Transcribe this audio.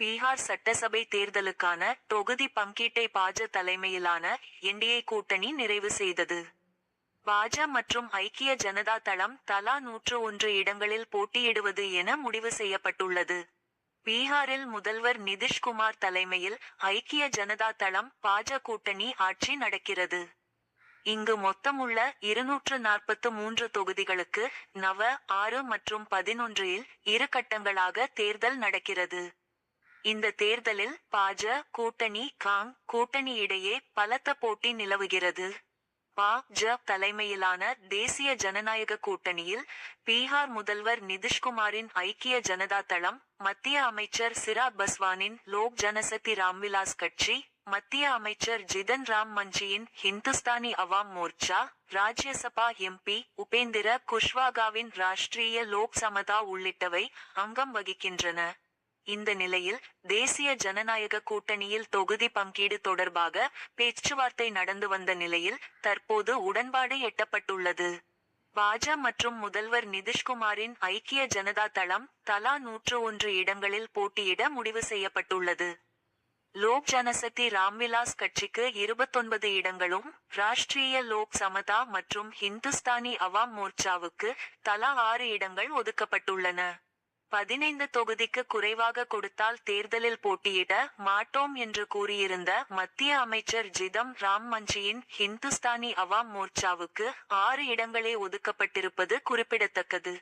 பீகார் சட்டசபை தேர்தலுக்கான தொகுதி பங்கீட்டை பாஜ தலைமையிலான என்டிஏ கூட்டணி நிறைவு செய்தது. பாஜ மற்றும் ஐக்கிய ஜனதா தளம் தலா நூற்று ஒன்று இடங்களில் போட்டியிடுவது என முடிவு செய்யப்பட்டுள்ளது. பீகாரில் முதல்வர் நிதிஷ்குமார் தலைமையில் ஐக்கிய ஜனதா தளம் பாஜ கூட்டணி ஆட்சி நடக்கிறது. இங்கு மொத்தமுள்ள இருநூற்று நாற்பத்து மூன்று தொகுதிகளுக்கு நவ ஆறு மற்றும் பதினொன்றில் இரு கட்டங்களாக தேர்தல் நடக்கிறது. இந்த தேர்தலில் பாஜ கூட்டணி காங் கூட்டணி இடையே பலத்த போட்டி நிலவுகிறது. பா ஜ தலைமையிலான தேசிய ஜனநாயக கூட்டணியில் பீகார் முதல்வர் நிதிஷ்குமாரின் ஐக்கிய ஜனதா தளம் மத்திய அமைச்சர் சிரா பஸ்வானின் லோக் ஜனசக்தி ராம்விலாஸ் கட்சி மத்திய அமைச்சர் ஜிதன் ராம் மஞ்சியின் ஹிந்துஸ்தானி அவாம் மோர்ச்சா ராஜ்யசபா எம்பி உபேந்திர குஷ்வாகாவின் ராஷ்டிரிய லோக் சமதா உள்ளிட்டவை அங்கம் வகிக்கின்றன. இந்த நிலையில் தேசிய ஜனநாயக கூட்டணியில் தொகுதி பங்கீடு தொடர்பாக பேச்சுவார்த்தை நடந்து வந்த நிலையில் தற்போது உடன்பாடு எட்டப்பட்டுள்ளது. பாஜ மற்றும் முதல்வர் நிதிஷ்குமாரின் ஐக்கிய ஜனதா தளம் தலா நூற்று ஒன்று இடங்களில் போட்டியிட முடிவு செய்யப்பட்டுள்ளது. லோக் ஜனசக்தி ராம்விலாஸ் கட்சிக்கு இருபத்தொன்பது இடங்களும் ராஷ்டிரிய லோக் சமதா மற்றும் ஹிந்துஸ்தானி அவாம் மோர்ச்சாவுக்கு தலா ஆறு இடங்கள் ஒதுக்கப்பட்டுள்ளன. பதினைந்து தொகுதிக்கு குறைவாக கொடுத்தால் தேர்தலில் போட்டியிட மாட்டோம் என்று கூறியிருந்த மத்திய அமைச்சர் ஜிதம் ராம் மஞ்சியின் ஹிந்துஸ்தானி அவாம் மோர்ச்சாவுக்கு ஆறு இடங்களே ஒதுக்கப்பட்டிருப்பது குறிப்பிடத்தக்கது.